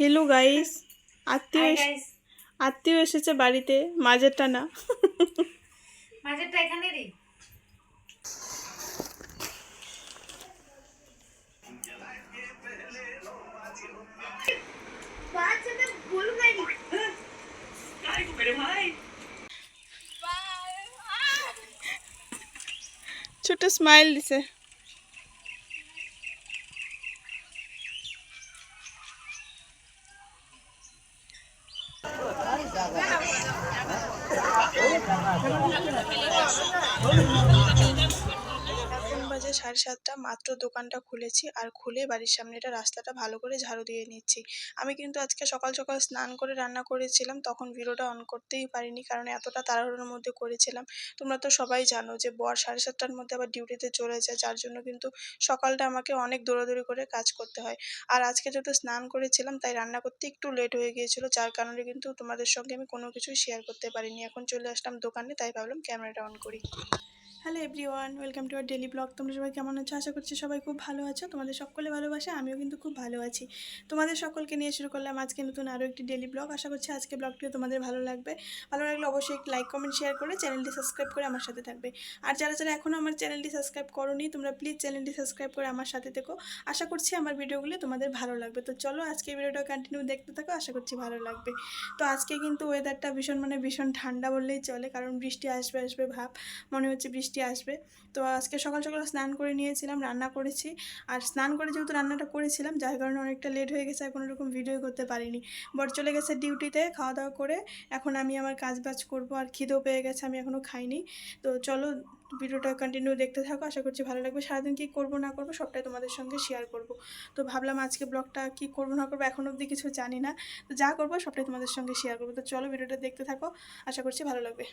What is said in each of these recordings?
Hello guys আত্মীয় আত্মীয় এসেছে বাড়িতে মাঝেরটা না। মাঝেরটা এখানেরই ছোট স্মাইল দিছে। Vamos lá. Vamos lá. বাজে সাড়ে সাতটা মাত্র দোকানটা খুলেছি আর খুলে বাড়ির সামনেটা রাস্তাটা ভালো করে ঝাড়ু দিয়ে নিচ্ছি। আমি কিন্তু আজকে সকাল সকাল স্নান করে রান্না করেছিলাম, তখন ভিডিওটা অন করতেই পারিনি কারণ এতটা তাড়াহুড়োর মধ্যে করেছিলাম। তোমরা তো সবাই জানো যে বর সাড়ে সাতটার মধ্যে আবার ডিউটিতে চলে যায়, যার জন্য কিন্তু সকালটা আমাকে অনেক দৌড়াদৌড়ি করে কাজ করতে হয়। আর আজকে যেহেতু স্নান করেছিলাম, তাই রান্না করতে একটু লেট হয়ে গিয়েছিল, যার কারণে কিন্তু তোমাদের সঙ্গে আমি কোনো কিছুই শেয়ার করতে পারিনি। এখন চলে আসলাম দোকানে, তাই ভাবলাম ক্যামেরাটা অন করি। Hello everyone welcome to our daily blog তোমরা সবাই কেমন আছো? আশা করছি সবাই খুব ভালো আছো। তোমাদের সকলে ভালোবাসা, আমিও কিন্তু খুব ভালো আছি। তোমাদের সকলকে নিয়ে শুরু করলাম আজকে নতুন আরও একটি ডেলি ব্লগ আশা করছি আজকে ব্লগটিও তোমাদের ভালো লাগবে। ভালো লাগলে অবশ্যই একটি লাইক কমেন্ট শেয়ার করে চ্যানেলটি সাবস্ক্রাইব করে আমার সাথে থাকবে। আর যারা যারা এখনও আমার চ্যানেলটি সাবস্ক্রাইব করোনি, তোমরা প্লিজ চ্যানেলটি সাবস্ক্রাইব করে আমার সাথে থেকো। আশা করছি আমার ভিডিওগুলি তোমাদের ভালো লাগবে। তো চলো আজকে ভিডিওটা কন্টিনিউ দেখতে থাকো, আশা করছি ভালো লাগবে। তো আজকে কিন্তু ওয়েদারটা ভীষণ মানে ভীষণ ঠান্ডা বললেই চলে, কারণ বৃষ্টি আসবে আসবে ভাব। মনে হচ্ছে বৃষ্টি আসবে। তো আজকে সকাল সকাল স্নান করে নিয়েছিলাম, রান্না করেছি। আর স্নান করে যেহেতু রান্নাটা করেছিলাম, যার কারণে অনেকটা লেট হয়ে গেছে আর কোনো রকম ভিডিও করতে পারিনি। বর চলে গেছে ডিউটিতে খাওয়া দাওয়া করে, এখন আমি আমার কাজ বাজ করব, আর খিদেও পেয়ে গেছে, আমি এখনও খাইনি। তো চলো ভিডিওটা কন্টিনিউ দেখতে থাকো, আশা করছি ভালো লাগবে। সারাদিন কী করব, না করব, সবটাই তোমাদের সঙ্গে শেয়ার করব। তো ভাবলাম আজকে ব্লগটা কী করব, না করব, এখন অবধি কিছু জানি না। তো যা করব, সবটাই তোমাদের সঙ্গে শেয়ার করব। তো চলো ভিডিওটা দেখতে থাকো, আশা করছি ভালো লাগবে।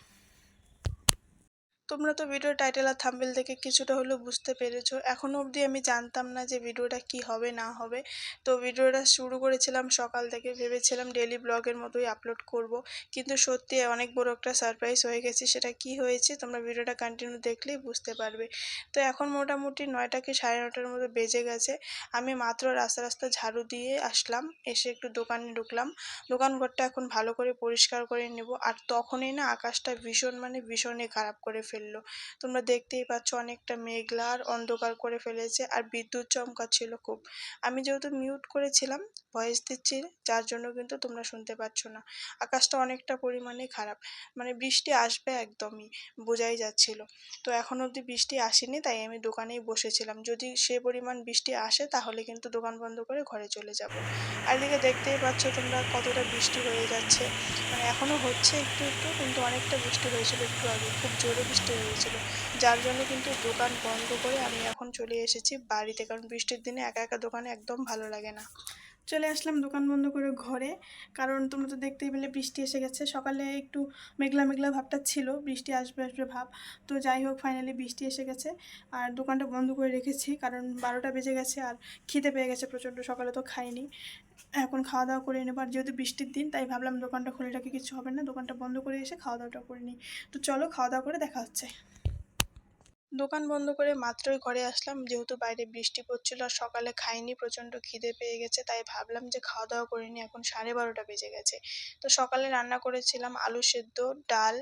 তোমরা তো ভিডিও টাইটেল আর থাম্বেল দেখে কিছুটা হলেও বুঝতে পেরেছ। এখনও অবধি আমি জানতাম না যে ভিডিওটা কি হবে, না হবে। তো ভিডিওটা শুরু করেছিলাম সকাল থেকে, ভেবেছিলাম ডেলি ব্লগের মতোই আপলোড করব। কিন্তু সত্যি অনেক বড় একটা সারপ্রাইজ হয়ে গেছে, সেটা কি হয়েছে তোমরা ভিডিওটা কন্টিনিউ দেখলেই বুঝতে পারবে। তো এখন মোটামুটি নয়টা কি সাড়ে নটার মতো বেজে গেছে। আমি মাত্র রাস্তা রাস্তা ঝাড়ু দিয়ে আসলাম, এসে একটু দোকানে ঢুকলাম। দোকান ঘরটা এখন ভালো করে পরিষ্কার করে নেব। আর তখনই না আকাশটা ভীষণ মানে ভীষণই খারাপ করে ফেলল। তোমরা দেখতেই পাচ্ছ অনেকটা মেঘলা আর অন্ধকার করে ফেলেছে আর বিদ্যুৎ চমকাচ্ছিল খুব। আমি যেহেতু মিউট করেছিলাম ভয়েস দিচ্ছি, যার জন্য কিন্তু তোমরা শুনতে পাচ্ছ না। আকাশটা অনেকটা পরিমাণে খারাপ মানে বৃষ্টি আসবে একদমই, বোঝাই যাচ্ছিল। তো এখন অবধি বৃষ্টি আসেনি, তাই আমি দোকানেই বসেছিলাম। যদি সে পরিমাণ বৃষ্টি আসে, তাহলে কিন্তু দোকান বন্ধ করে ঘরে চলে যাব। আর এদিকে দেখতেই পাচ্ছ তোমরা কতটা বৃষ্টি হয়ে যাচ্ছে। মানে এখনও হচ্ছে একটু একটু, কিন্তু অনেকটা বৃষ্টি হয়েছিল একটু আগে। খুব জোরে বৃষ্টি হয়েছিল। যার জন্য কিন্তু দোকান বন্ধ করে আমি এখন চলে এসেছি বাড়িতে। কারণ বৃষ্টির দিনে একা একা দোকানে একদম ভালো লাগে না। চলে আসলাম দোকান বন্ধ করে ঘরে। কারণ তোমরা তো দেখতেই পেলে বৃষ্টি এসে গেছে। সকালে একটু মেঘলা মেঘলা ভাবটা ছিল, বৃষ্টি আসবে আসবে ভাব। তো যাই হোক ফাইনালি বৃষ্টি এসে গেছে। আর দোকানটা বন্ধ করে রেখেছি, কারণ বারোটা বেজে গেছে আর খিদে পেয়ে গেছে প্রচণ্ড, সকালে তো খাইনি। এখন খাওয়া দাওয়া করে নেব। আর যেহেতু বৃষ্টির দিন, তাই ভাবলাম দোকানটা খুলে রাখি, কিছু হবে না। দোকানটা বন্ধ করে এসে খাওয়া দাওয়াটা করে নিই। তো চলো, খাওয়া দাওয়া করে দেখা হচ্ছে। দোকান বন্ধ করে মাত্রই ঘরে আসলাম। যেহেতু বাইরে বৃষ্টি পড়ছিল আর সকালে খাইনি, প্রচণ্ড খিদে পেয়ে গেছে, তাই ভাবলাম যে খাওয়া দাওয়া করিনি, এখন সাড়ে বারোটা বেজে গেছে। তো সকালে রান্না করেছিলাম আলু সেদ্ধ, ডাল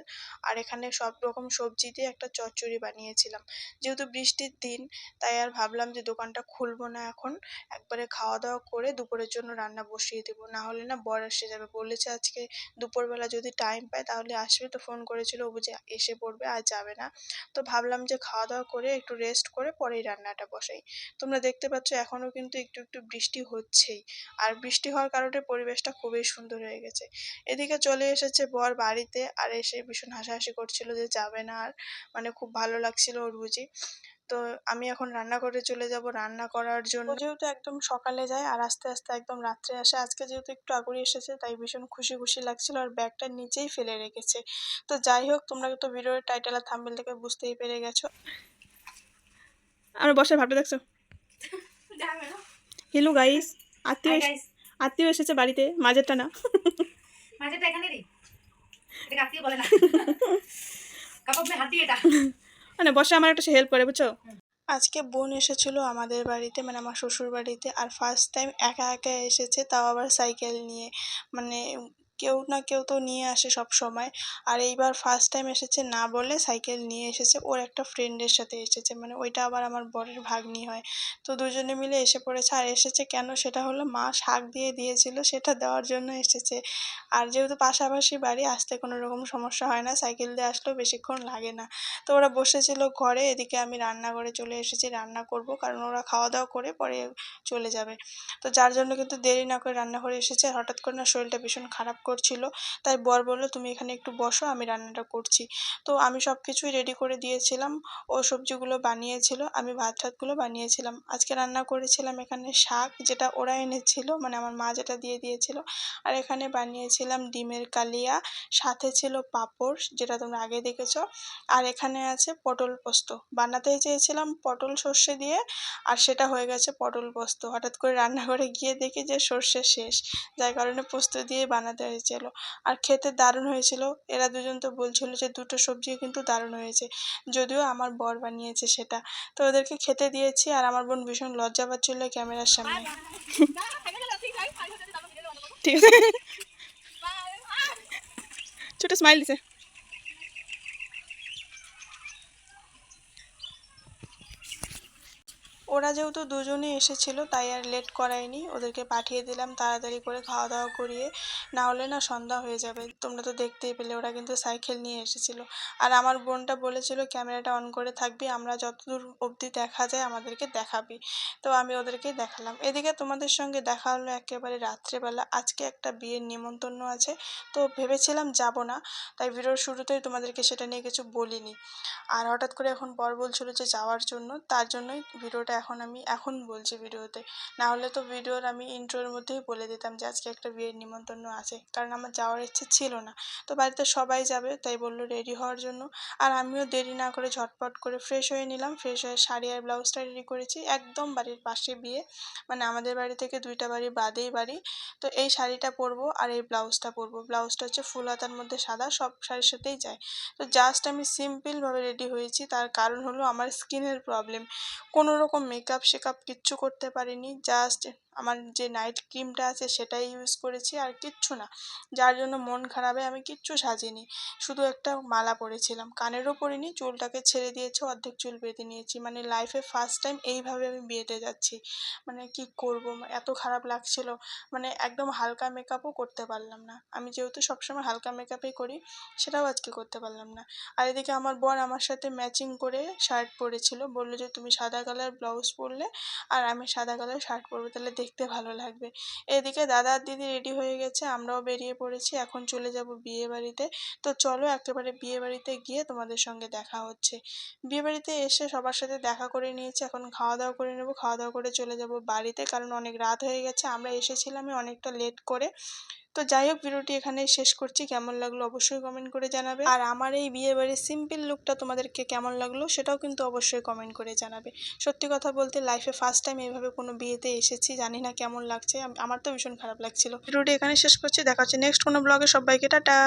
আর এখানে সব রকম সবজি দিয়ে একটা চচ্চড়ি বানিয়েছিলাম। যেহেতু বৃষ্টির দিন, তাই আর ভাবলাম যে দোকানটা খুলবো না এখন, একবারে খাওয়া দাওয়া করে দুপুরের জন্য রান্না বসিয়ে দেবো। না হলে না বর এসে যাবে, বলেছে আজকে দুপুরবেলা যদি টাইম পায় তাহলে আসবে, তো ফোন করেছিল, ও বুঝে এসে পড়বে, আর যাবে না। তো ভাবলাম যে খাওয়া দাওয়া করে একটু রেস্ট করে পরেই রান্নাটা বসাই। তোমরা দেখতে পাচ্ছ এখনও কিন্তু একটু একটু বৃষ্টি হচ্ছেই। আর বৃষ্টি হওয়ার কারণে পরিবেশটা খুবই সুন্দর হয়ে গেছে। এদিকে চলে এসেছে বর বাড়িতে আর এসে ভীষণ হাসাহাসি করছিল যে যাবে না আর মানে খুব ভালো লাগছিল ওর বুঝি। তো আমি এখন রান্না করে চলে যাব। রান্না করার জন্য যেহেতু একদম সকালে যায় আর আস্তে আস্তে একদম রাত্রে আসে আজকে যেহেতু একটু আগুরি এসেছে তাই ভীষণ খুশি খুশি লাগছিল আর ব্যাগটা নিচেই ফেলে রেখেছে। তো যাই হোক তোমরা তো ভিডিওর টাইটেল আর থাম্বেল থেকে বুঝতেই পেরে গেছো। আমরা বসে ভাবতে দেখছ? হেলো গাইস আত্মীয় আত্মীয় এসেছে বাড়িতে মাঝেরটা না মাঝেরটা এখানেরই এটা কাকিয়ে বলে না। কাপড় মে হাতি এটা। মানে বসে আমার একটা হেল্প করে, বুঝছ? আজকে বোন এসেছিল আমাদের বাড়িতে মানে আমার শ্বশুর বাড়িতে আর ফার্স্ট টাইম একা একা এসেছে, তাও আবার সাইকেল নিয়ে। মানে কেউ না কেউ তো নিয়ে আসে সব সময়। আর এইবার ফার্স্ট টাইম এসেছে না বলে সাইকেল নিয়ে এসেছে। ওর একটা ফ্রেন্ডের সাথে এসেছে। মানে ওইটা আবার আমার বরের ভাগ্নি হয়। তো দুজনে মিলে এসে পড়েছে। আর এসেছে কেন? সেটা হলো মা শাক দিয়ে দিয়েছিল। সেটা দেওয়ার জন্য এসেছে। আর যেহেতু পাশাপাশি বাড়ি, আসতে কোনো রকম সমস্যা হয় না। সাইকেল দিয়ে আসলেও বেশিক্ষণ লাগে না। তো ওরা বসেছিল ঘরে। এদিকে আমি রান্নাঘরে চলে এসেছি। রান্না করব। কারণ ওরা খাওয়া দাওয়া করে পরে চলে যাবে। তো যার জন্য কিন্তু দেরি না করে রান্নাঘরে এসেছে। আর হঠাৎ করে না শরীরটা ভীষণ খারাপ করছিল। তাই বর বলল, তুমি এখানে একটু বসো, আমি রান্নাটা করছি। তো আমি সব কিছুই রেডি করে দিয়েছিলাম। ও সবজিগুলো বানিয়েছিল, আমি ভাত টাতগুলো বানিয়েছিলাম। আজকে রান্না করেছিলাম এখানে শাক, যেটা ওরা এনেছিল মানে আমার মা যেটা দিয়ে দিয়েছিল। আর এখানে বানিয়েছিলাম ডিমের কালিয়া, সাথে ছিল পাঁপড়, যেটা তোমরা আগে দেখেছ। আর এখানে আছে পটল পোস্ত। বানাতে চেয়েছিলাম পটল সর্ষে দিয়ে, আর সেটা হয়ে গেছে পটল পোস্ত। হঠাৎ করে রান্নাঘরে গিয়ে দেখি যে সর্ষে শেষ। যার কারণে পোস্ত দিয়ে বানাতে হয়েছিল। আর খেতে দারুণ হয়েছিল। এরা দুজন তো বলছিল যে দুটো সবজি কিন্তু দারুণ হয়েছে। যদিও আমার বর বানিয়েছে সেটা। তো ওদেরকে খেতে দিয়েছি আর আমার বোন ভীষণ লজ্জা পাচ্ছিল ক্যামেরার সামনে। ঠিক আছে। ছোট স্মাইল দিছে। ওরা যেহেতু দুজনেই এসেছিল, তাই আর লেট করায়নি। ওদেরকে পাঠিয়ে দিলাম তাড়াতাড়ি করে খাওয়া দাওয়া করিয়ে। না হলে না সন্ধ্যা হয়ে যাবে। তোমরা তো দেখতেই পেলে, ওরা কিন্তু সাইকেল নিয়ে এসেছিল। আর আমার বোনটা বলেছিল, ক্যামেরাটা অন করে থাকবি, আমরা যতদূর অবধি দেখা যায়, আমাদেরকে দেখাবি। তো আমি ওদেরকে দেখালাম। এদিকে তোমাদের সঙ্গে দেখা হলো একেবারে রাত্রেবেলা। আজকে একটা বিয়ের নিমন্ত্রণ আছে, তো ভেবেছিলাম যাব না, তাই ভিডিওর শুরুতেই তোমাদেরকে সেটা নিয়ে কিছু বলিনি। আর হঠাৎ করে এখন বর বলছিল যে যাওয়ার জন্য, তার জন্যই ভিডিওটা এখন আমি, এখন বলছি ভিডিওতে। না হলে তো ভিডিওর আমি ইন্ট্রোর মধ্যেই বলে দিতাম যে আজকে একটা বিয়ের নিমন্ত্রণ আছে। কারণ আমার যাওয়ার ইচ্ছে ছিল না। তো বাড়িতে সবাই যাবে, তাই বলল রেডি হওয়ার জন্য। আর আমিও দেরি না করে ঝটপট করে ফ্রেশ হয়ে নিলাম। ফ্রেশ হয়ে শাড়ি আর ব্লাউজটা রেডি করেছি। একদম বাড়ির পাশে বিয়ে। মানে আমাদের বাড়ি থেকে দুইটা বাড়ি বাদেই বাড়ি। তো এই শাড়িটা পরবো আর এই ব্লাউজটা পরবো। ব্লাউজটা হচ্ছে ফুল হাতার মধ্যে সাদা, সব শাড়ির সাথেই যায়। তো জাস্ট আমি সিম্পলভাবে রেডি হয়েছি। তার কারণ হলো আমার স্কিনের প্রবলেম। কোনো রকম মেকআপ শেকআপ কিচ্ছু করতে পারিনি জাস্ট আমার যে নাইট ক্রিমটা আছে সেটাই ইউজ করেছি আর কিচ্ছু না। যার জন্য মন খারাপে আমি কিচ্ছু সাজিনি। শুধু একটা মালা পরেছিলাম। কানেরও পরিনি, চুলটাকে ছেড়ে দিয়েছে, অর্ধেক চুল বেঁধে নিয়েছি। মানে লাইফে ফার্স্ট টাইম এইভাবে আমি বিয়েতে যাচ্ছি। মানে কি করব? এত খারাপ লাগছিল। মানে একদম হালকা মেকআপও করতে পারলাম না। আমি যেহেতু সবসময় হালকা মেকআপই করি, সেটাও আজকে করতে পারলাম না। আর এদিকে আমার বর আমার সাথে ম্যাচিং করে শার্ট পরেছিল। বলল যে, তুমি সাদা কালার ব্লাউজ পরলে, আর আমি সাদা কালার শার্ট পরবো, তাহলে দেখতে ভালো লাগবে। এদিকে দাদা আর দিদি রেডি হয়ে গেছে, আমরাও বেরিয়ে পড়েছি, এখন চলে যাব বিয়ে বাড়িতে। তো চলো একেবারে বিয়ে বাড়িতে গিয়ে তোমাদের সঙ্গে দেখা হচ্ছে। বিয়ে বাড়িতে এসে সবার সাথে দেখা করে নিয়েছি, এখন খাওয়া দাওয়া করে নেব খাওয়া দাওয়া করে চলে যাব বাড়িতে, কারণ অনেক রাত হয়ে গেছে, আমরা এসেছিলামই অনেকটা লেট করে। তো যাই হোক ভিডিওটি এখানে শেষ করছি। কেমন লাগল অবশ্যই কমেন্ট করে জানাবে। আর আমার এই বিয়ে বাড়ির সিম্পল লুকটা তোমাদেরকে কেমন লাগল সেটাও কিন্তু অবশ্যই কমেন্ট করে জানাবে। সত্যি কথা বলতে লাইফে ফার্স্ট টাইম এইভাবে কোনো বিয়েতে এসেছি, জানি না কেমন লাগছে। আমার তো ভীষণ খারাপ লাগছিল। ভিডিওটি এখানে শেষ করছি। দেখা হচ্ছে নেক্সট কোনো ব্লগে সবাইকে টাটা!